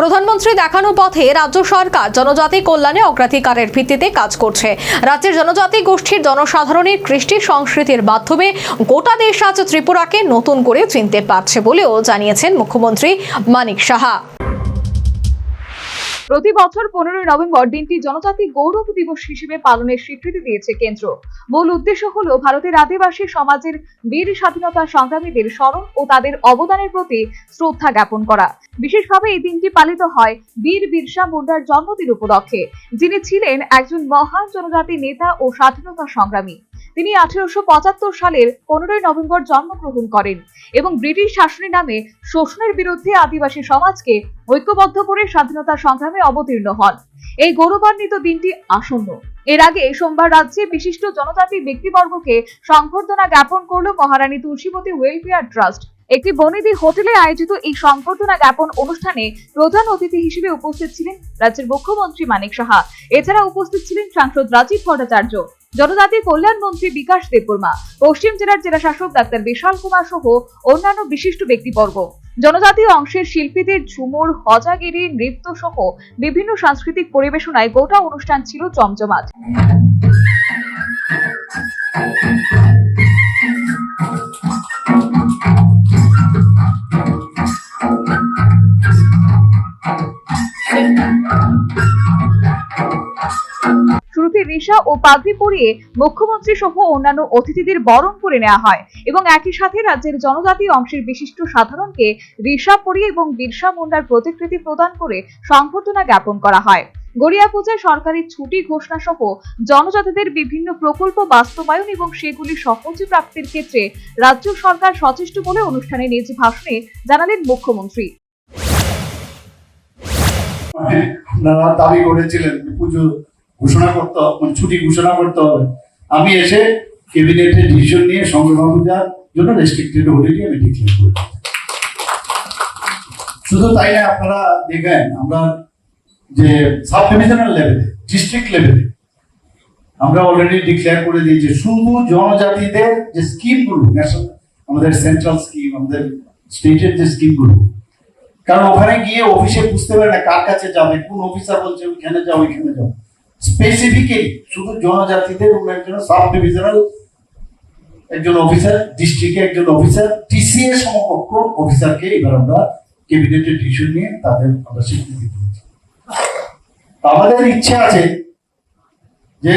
প্রধানমন্ত্রী দেখানো পথে রাজ্য সরকার জনজাতি কল্যাণে অগ্রাধিকারের ভিত্তিতে কাজ করছে। রাজ্যের জনজাতি গোষ্ঠীর জনসাধারণের কৃষ্টি সংস্কৃতির মাধ্যমে গোটা দেশ আজ ত্রিপুরাকে নতুন করে চিনতে পারছে বলেও জানিয়েছেন মুখ্যমন্ত্রী মানিক সাহা। প্রতি বছর পনেরোই নভেম্বর দিনটি জনজাতি গৌরব দিবস হিসেবে পালনের স্বীকৃতি দিয়েছে কেন্দ্র। মূল উদ্দেশ্য হল ভারতের আদিবাসী সমাজের বীর স্বাধীনতা সংগ্রামীদের স্মরণ ও তাদের অবদানের প্রতি শ্রদ্ধা জ্ঞাপন করা। বিশেষভাবে এই দিনটি পালিত হয় বীর বিরসা মুন্ডার জন্মদিন উপলক্ষে, যিনি ছিলেন একজন মহান জনজাতি নেতা ও স্বাধীনতা সংগ্রামী। তিনি আঠারোশো সালের পনেরোই নভেম্বর জন্মগ্রহণ করেন এবং ব্রিটিশ শাসনের নামে শোষণের বিরুদ্ধে আদিবাসী সমাজকে ঐক্যবদ্ধ করে স্বাধীনতা সংগ্রামে অবতীর্ণ হন। এই গৌরবান্বিত দিনটি আসন্ন। এর আগে সোমবার রাজ্যে বিশিষ্ট জনজাতি ব্যক্তিবর্গকে সংবর্ধনা জ্ঞাপন করল মহারানী তুলসীবতী ওয়েলফেয়ার ট্রাস্ট একটি বনেদি হোটেলে আয়োজিত এই সংবর্ধনা জ্ঞাপন অনুষ্ঠানে প্রধান অতিথি হিসেবে উপস্থিত ছিলেন রাজ্যের মুখ্যমন্ত্রী মানিক সাহা। এছাড়া উপস্থিত ছিলেন সাংসদ রাজীব ভট্টাচার্য। জনজাতি কল্যাণ মন্ত্রী বিকাশ দেববর্মা, পশ্চিম জেলার জেলা শাসক ডাক্তার বিশাল কুমার সহ অন্যান্য বিশিষ্ট ব্যক্তিবর্গ জনজাতি অংশের শিল্পীদের ঝুমুর, হজাগিরি, নৃত্য সহ বিভিন্ন সাংস্কৃতিক পরিবেশনায় গোটা অনুষ্ঠান ছিল জমজমাট। রিসা ও পাগড়ি পরিয়ে মুখ্যমন্ত্রী সহ অন্যান্য অতিথিদের বরণ করে নেওয়া হয় এবং একই সাথে রাজ্যের জনজাতি অংশের বিশিষ্ট সাধারণকে রিসা পরিয়ে এবং বিরসা মুন্ডার প্রতিকৃতি প্রদান করে সংবর্ধনা জ্ঞাপন করা হয়। গড়িয়া পূজায় সরকারি ছুটি ঘোষণা সহ জনজাতিদের বিভিন্ন প্রকল্প বাস্তবায়ন এবং সেগুলি সহজে প্রাপ্তির ক্ষেত্রে রাজ্য সরকার সচেষ্ট বলে অনুষ্ঠানে নিজ ভাষণে জানালেন মুখ্যমন্ত্রী। মানে আপনারা দাবি করেছিলেন পুজো ঘোষণা করতে হবে মানে ছুটি ঘোষণা করতে হবে। আমি এসে ক্যাবিনেটে ডিসিশন নিয়ে সংগ্রাম জন্য রেস্ট্রিক্টেড হলিডে আমি ডিক্লেয়ার করি শুধু তাই না, আপনারা দেখেন, আমরা যে সাব ডিভিশনাল লেভেলে ডিস্ট্রিক্ট লেভেলে আমরা অলরেডি ডিক্লেয়ার করে দিয়েছি, শুধু জনজাতিদের যে স্কিমগুলো ন্যাশনাল আমাদের সেন্ট্রাল স্কিম আমাদের স্টেটের যে স্কিমগুলো কারণ ওখানে গিয়ে অফিসে বুঝতে পারে না কার কাছে যাবে, কোন অফিসার বলছে, ওইখানে যাও ওইখানে যাও। স্পেসিফিক্যালি শুধু জনজাতিদের উন্নয়নের জন্য সাব ডিভিশনাল একজন অফিসার ডিস্ট্রিক্টে একজন অফিসার টিসিএ সমকক্ষ অফিসারকে এবার আমরা ক্যাবিনেটে ডিসিশন নিয়ে তাদের আমরা স্বীকৃতি দিয়েছি আমাদের ইচ্ছা আছে যে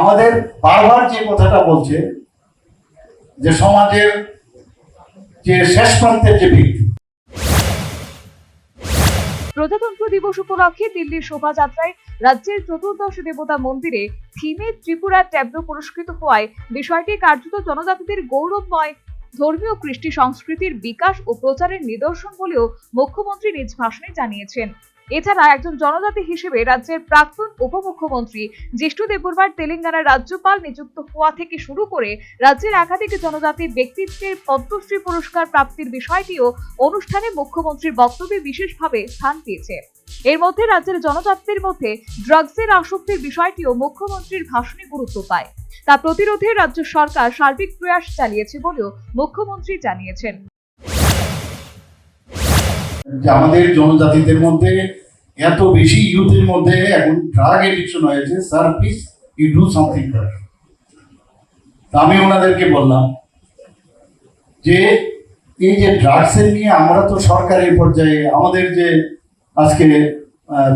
আমাদের বারবার যে কথাটা বলছে, যে সমাজের যে শেষ প্রান্তের যে ব্যক্তি প্রজাতন্ত্র দিবস উপলক্ষে দিল্লির শোভাযাত্রায় রাজ্যের চতুর্দশ দেবতা মন্দিরে থিমে ত্রিপুরা ট্যাবলো পুরস্কৃত হওয়ায় বিষয়টি কার্যত জনজাতিদের গৌরবময় ধর্মীয় কৃষ্টি সংস্কৃতির বিকাশ ও প্রচারের নিদর্শন বলেও মুখ্যমন্ত্রী নিজ ভাষণে জানিয়েছেন। এছাড়া একজন জনজাতি হিসেবে রাজ্যের প্রাক্তন উপমুখ্যমন্ত্রী জ্যেষ্ঠ দেববর্মার তেলেঙ্গানার রাজ্যপাল নিযুক্ত হওয়া থেকে শুরু করে রাজ্যের একাধিক জনজাতি ব্যক্তিত্বের পদ্মশ্রী পুরস্কার প্রাপ্তির বিষয়টিও অনুষ্ঠানে মুখ্যমন্ত্রীর বক্তব্যে বিশেষভাবে স্থান পেয়েছে। এর মধ্যে রাজ্যের জনজাতিদের মধ্যে ড্রাগসের আসক্তির বিষয়টিও মুখ্যমন্ত্রীর ভাষণে গুরুত্ব পায়। তা প্রতিরোধে রাজ্য সরকার সার্বিক প্রয়াস চালিয়েছে বলেও মুখ্যমন্ত্রী জানিয়েছেন। আমাদের জনজাতিদের মধ্যে এত বেশি ইউথের মধ্যে এখন ড্রাগ এডিকশন হয়েছে sir please you do something আমি ওনাদেরকে বললাম যে, এই যে ড্রাগসের নিয়ে আমরা তো সরকারের পর্যায়ে, আমাদের যে আজকে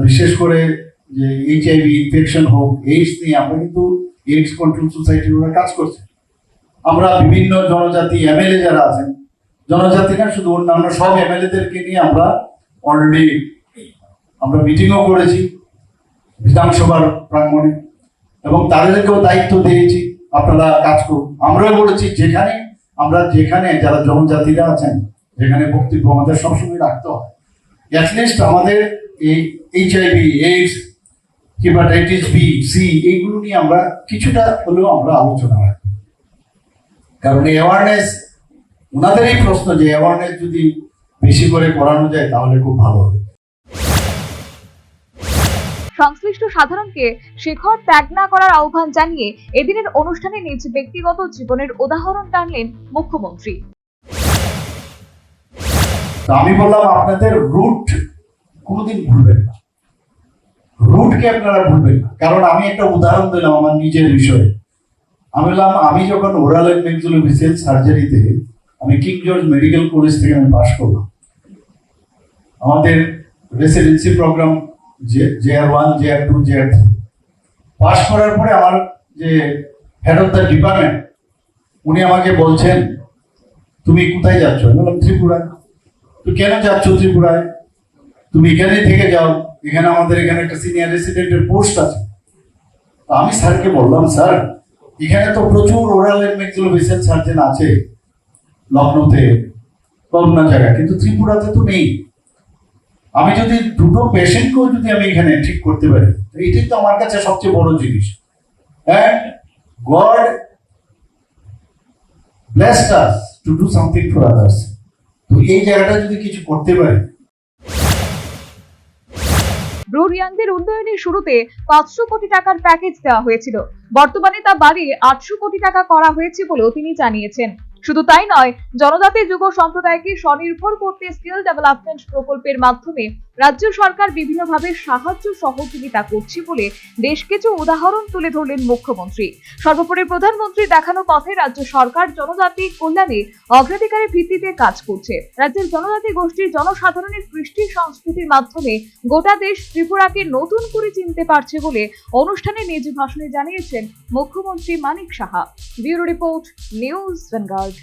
বিশেষ করে যে এইচআইভি ইনফেকশন হোক এইডস নিয়ে আমরা কিন্তু এইডস কন্ট্রোল সোসাইটির ওরা কাজ করছে। আমরা বিভিন্ন জনজাতি এমএলএ যারা আছেন, জনজাতি না, শুধু অন্যান্য সব এমএলএদেরকে নিয়ে আমরা অলরেডি আমরা মিটিংও করেছি বিধানসভার প্রাঙ্গণে এবং তাদেরকেও দায়িত্ব দিয়েছি, আপনারা কাজ করুন। আমরাও বলেছি, যেখানে আমরা যেখানে যারা জনজাতিরা আছেন, যেখানে বক্তব্য আমাদের সবসময় রাখতে হয় অ্যাটলিস্ট আমাদের এই HIV AIDS hepatitis B C এইগুলো নিয়ে আমরা কিছুটা হলেও আমরা আলোচনা রাখি কারণ এই অ্যাওয়ারনেস ওনাদেরই প্রশ্ন যে অ্যাওয়ারনেস যদি বেশি করে করানো যায় তাহলে খুব ভালো হবে। সংশ্লিষ্ট সাধারণকে শিখর ত্যাগ না করার আহ্বান জানিয়ে এদিনের অনুষ্ঠানে নিজ ব্যক্তিগত জীবনের উদাহরণ টানলেন মুখ্যমন্ত্রী। আমি বললাম আপনাদের রুট কোনোদিন ভুলবেন না। রুটকে আপনারা ভুলবেন না। কারণ আমি একটা উদাহরণ দিলাম আমার নিজের বিষয়ে। আমি বললাম, আমি যখন ওরাল এন্ড মেক্সুলোফেসিয়াল সার্জারিতে আমি কিং জর্জ মেডিকেল কলেজ থেকে আমি পাশ করলাম। আমাদের রেসিডেন্সি প্রোগ্রাম যে J R one J R two J R three পাশ করার পরে আমার যে হেড অফ দ্য ডিপার্টমেন্ট উনি আমাকে বলছেন, তুমি কোথায় যাচ্ছ? আমি বললাম ত্রিপুরায় তো কেন যাচ্ছ ত্রিপুরায়? তুমি এখানে থেকে যাও। এখানে আমাদের এখানে একটা সিনিয়র রেসিডেন্টের পোস্ট আছে। আমি স্যারকে বললাম, স্যার, এখানে তো প্রচুর ওরাল মেক্সিলোফেসিয়াল সার্জন আছে লখনৌতে বা অন্য জায়গায়। কিন্তু ত্রিপুরাতে তো নেই। আমি যদি দুটো পেশেন্টকেও যদি আমি এখানে ঠিক করতে পারি এটাই তো আমার কাছে সবচেয়ে বড় জিনিস। And God blessed to do something for others. তো এই জায়গাটা যদি কিছু করতে পারে। ব্রুরিয়ানদের উন্নয়নের শুরুতে পাঁচশো কোটি টাকার প্যাকেজ দেওয়া হয়েছিল। বর্তমানে তা বাড়িয়ে আটশো কোটি টাকা করা হয়েছে বলেও তিনি জানিয়েছেন। শুধু তাই নয়, জনজাতি যুব সম্প্রদায়কে স্বনির্ভর করতে স্কিল ডেভেলপমেন্ট প্রকল্পের মাধ্যমে রাজ্য সরকার বিভিন্নভাবে সাহায্য সহযোগিতা করছে বলে বেশ কিছু উদাহরণ তুলে ধরলেন মুখ্যমন্ত্রী। সর্বোপরি প্রধানমন্ত্রী দেখানো পথে রাজ্য সরকার জনজাতি কল্যাণে অগ্রাধিকারের ভিত্তিতে কাজ করছে। রাজ্যের জনজাতি গোষ্ঠীর জনসাধারণের কৃষ্টি সংস্কৃতির মাধ্যমে গোটা দেশ ত্রিপুরাকে নতুন করে চিনতে পারছে বলে অনুষ্ঠানে নিজ ভাষণে জানিয়েছেন মুখ্যমন্ত্রী Manik Saha. Bureau report, news vanguard.